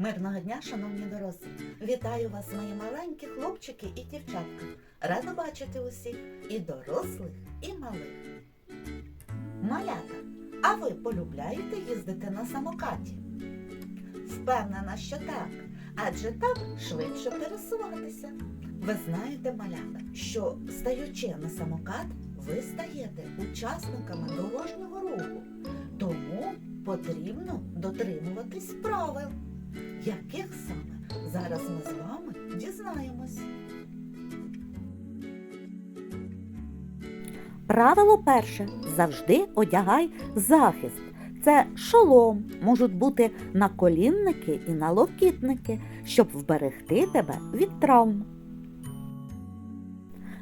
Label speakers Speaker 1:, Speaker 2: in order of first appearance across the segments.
Speaker 1: Мирного дня, шановні дорослі! Вітаю вас, мої маленькі хлопчики і дівчатка. Рада бачити усіх і дорослих, і малих. Малята, а ви полюбляєте їздити на самокаті? Впевнена, що так, адже так швидше пересуватися. Ви знаєте, малята, що стаючи на самокат, ви стаєте учасниками дорожнього руху. Тому потрібно дотримуватись правил. Яких саме зараз ми з вами дізнаємось.
Speaker 2: Правило перше завжди одягай захист. Це шолом, можуть бути наколінники і налокітники, щоб вберегти тебе від травм.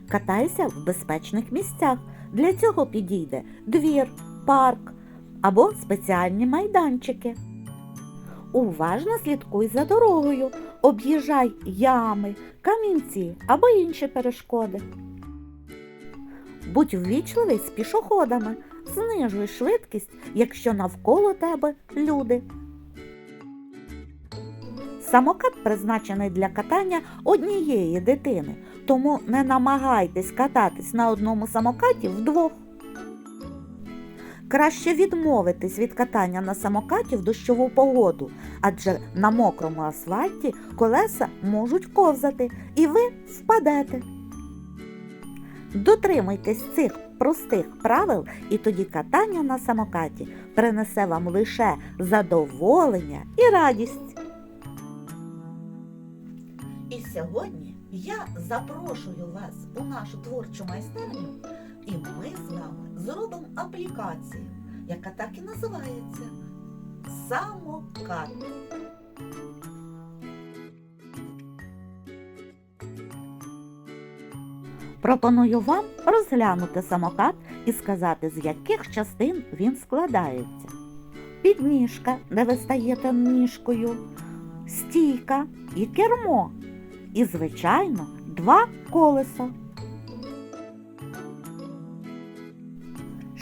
Speaker 2: Катайся в безпечних місцях. Для цього підійде двір, парк або спеціальні майданчики. Уважно слідкуй за дорогою, об'їжджай ями, камінці або інші перешкоди. Будь ввічливий з пішоходами, знижуй швидкість, якщо навколо тебе люди. Самокат призначений для катання однієї дитини, тому не намагайтесь кататись на одному самокаті вдвох. Краще відмовитись від катання на самокаті в дощову погоду, адже на мокрому асфальті колеса можуть ковзати і ви впадете. Дотримуйтесь цих простих правил, і тоді катання на самокаті принесе вам лише задоволення і радість.
Speaker 1: І сьогодні я запрошую вас у нашу творчу майстерню, і ми з вами зробимо аплікацію, яка так і називається Самокат.
Speaker 2: Пропоную вам розглянути самокат і сказати, з яких частин він складається. Підніжка, де ви стаєте ніжкою, стійка і кермо. І, звичайно, два колеса.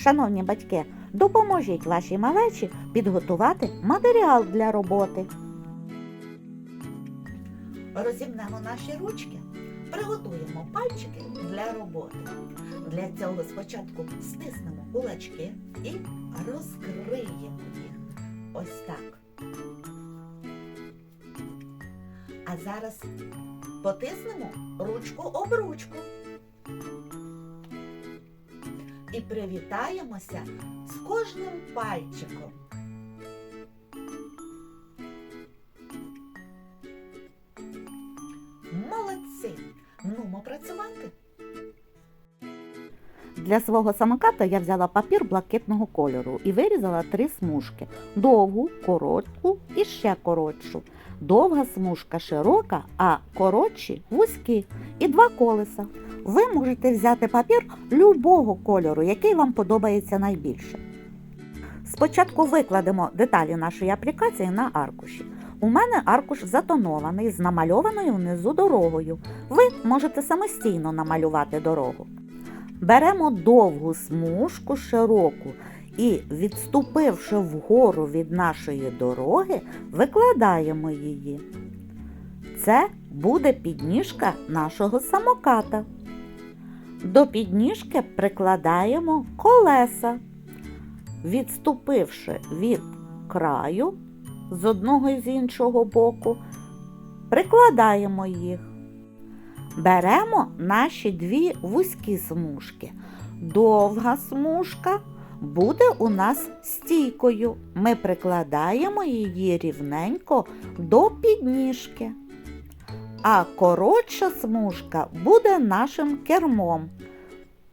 Speaker 2: Шановні батьки, допоможіть вашій малечі підготувати матеріал для роботи.
Speaker 1: Розімнемо наші ручки, приготуємо пальчики для роботи. Для цього спочатку стиснемо кулачки і розкриємо їх. Ось так. А зараз потиснемо ручку об ручку. І привітаємося з кожним пальчиком. Молодці! Нумо працювати.
Speaker 2: Для свого самоката я взяла папір блакитного кольору і вирізала три смужки довгу, коротку і ще коротшу. Довга смужка широка, а коротші вузькі і два колеса. Ви можете взяти папір любого кольору, який вам подобається найбільше. Спочатку викладемо деталі нашої аплікації на аркуші. У мене аркуш затонований з намальованою внизу дорогою. Ви можете самостійно намалювати дорогу. Беремо довгу смужку широку і, відступивши вгору від нашої дороги, викладаємо її. Це буде підніжка нашого самоката. До підніжки прикладаємо колеса, відступивши від краю з одного і з іншого боку, прикладаємо їх. Беремо наші дві вузькі смужки. Довга смужка буде у нас стійкою. Ми прикладаємо її рівненько до підніжки. А коротша смужка буде нашим кермом.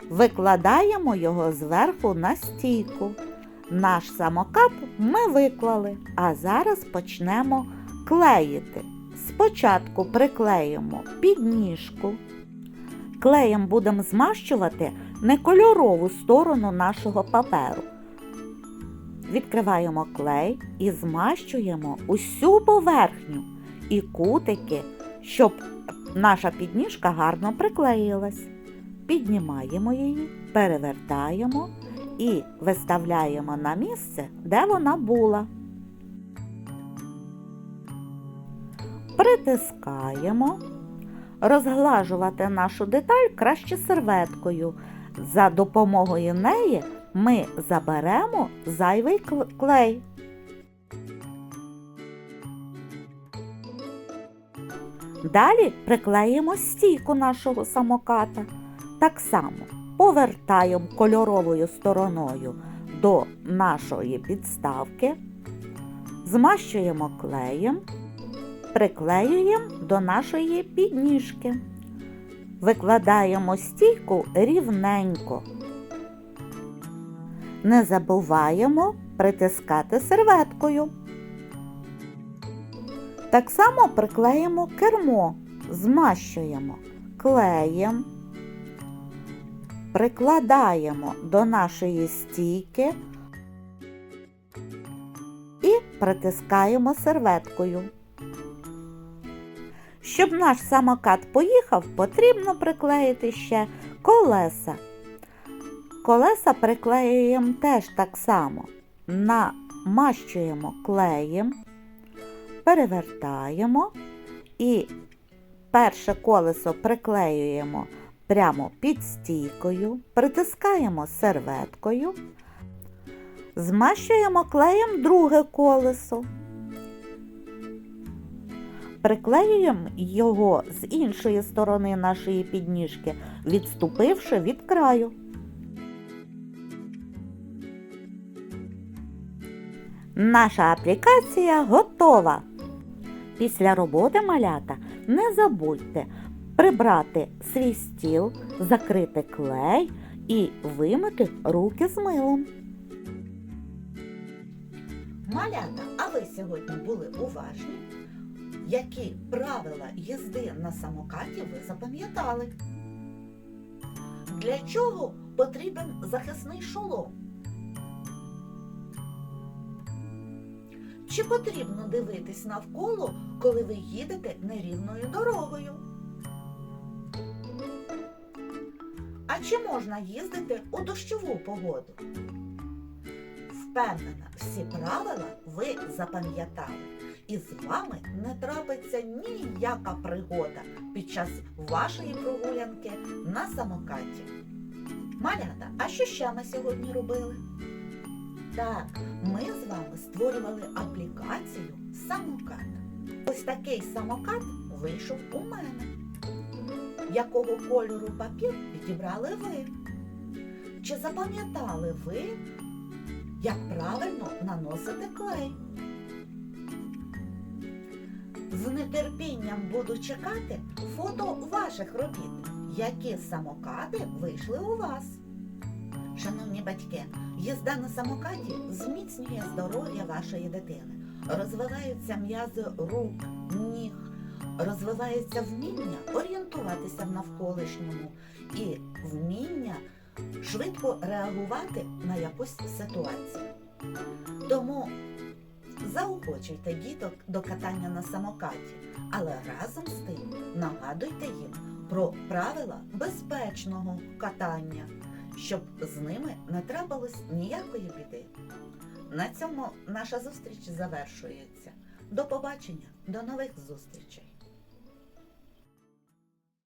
Speaker 2: Викладаємо його зверху на стійку. Наш самокат ми виклали, а зараз почнемо клеїти. Спочатку приклеїмо підніжку. Клеєм будемо змащувати некольорову сторону нашого паперу. Відкриваємо клей і змащуємо усю поверхню і кутики, щоб наша підніжка гарно приклеїлась. Піднімаємо її, перевертаємо і виставляємо на місце, де вона була. Притискаємо. Розглажувати нашу деталь краще серветкою. За допомогою неї ми заберемо зайвий клей. Далі приклеїмо стійку нашого самоката. Так само повертаємо кольоровою стороною до нашої підставки, змащуємо клеєм, приклеюємо до нашої підніжки. Викладаємо стійку рівненько. Не забуваємо притискати серветкою. Так само приклеїмо кермо, змащуємо клеєм, прикладаємо до нашої стійки і притискаємо серветкою. Щоб наш самокат поїхав, потрібно приклеїти ще колеса. Колеса приклеюємо теж так само. Намащуємо клеєм, перевертаємо і перше колесо приклеюємо прямо під стійкою, притискаємо серветкою, змащуємо клеєм друге колесо. Приклеюємо його з іншої сторони нашої підніжки, відступивши від краю. Наша аплікація готова. Після роботи малята не забудьте прибрати свій стіл, закрити клей і вимити руки з милом.
Speaker 1: Малята, а ви сьогодні були уважні? Які правила їзди на самокаті ви запам'ятали? Для чого потрібен захисний шолом? Чи потрібно дивитись навколо, коли ви їдете нерівною дорогою? А чи можна їздити у дощову погоду? Впевнена, всі правила ви запам'ятали. І з вами не трапиться ніяка пригода під час вашої прогулянки на самокаті. Малята, а що ще ми сьогодні робили? Так, ми з вами створювали аплікацію самокат. Ось такий самокат вийшов у мене. Якого кольору папір підібрали ви? Чи запам'ятали ви, як правильно наносити клей? Нетерпінням буду чекати фото ваших робіт, які самокати вийшли у вас. Шановні батьки, їзда на самокаті зміцнює здоров'я вашої дитини. Розвиваються м'язи рук, ніг, розвивається вміння орієнтуватися в навколишньому і вміння швидко реагувати на якусь ситуацію. Тому заохочуйте діток до катання на самокаті, але разом з тим нагадуйте їм про правила безпечного катання, щоб з ними не трапилось ніякої біди. На цьому наша зустріч завершується. До побачення, до нових зустрічей!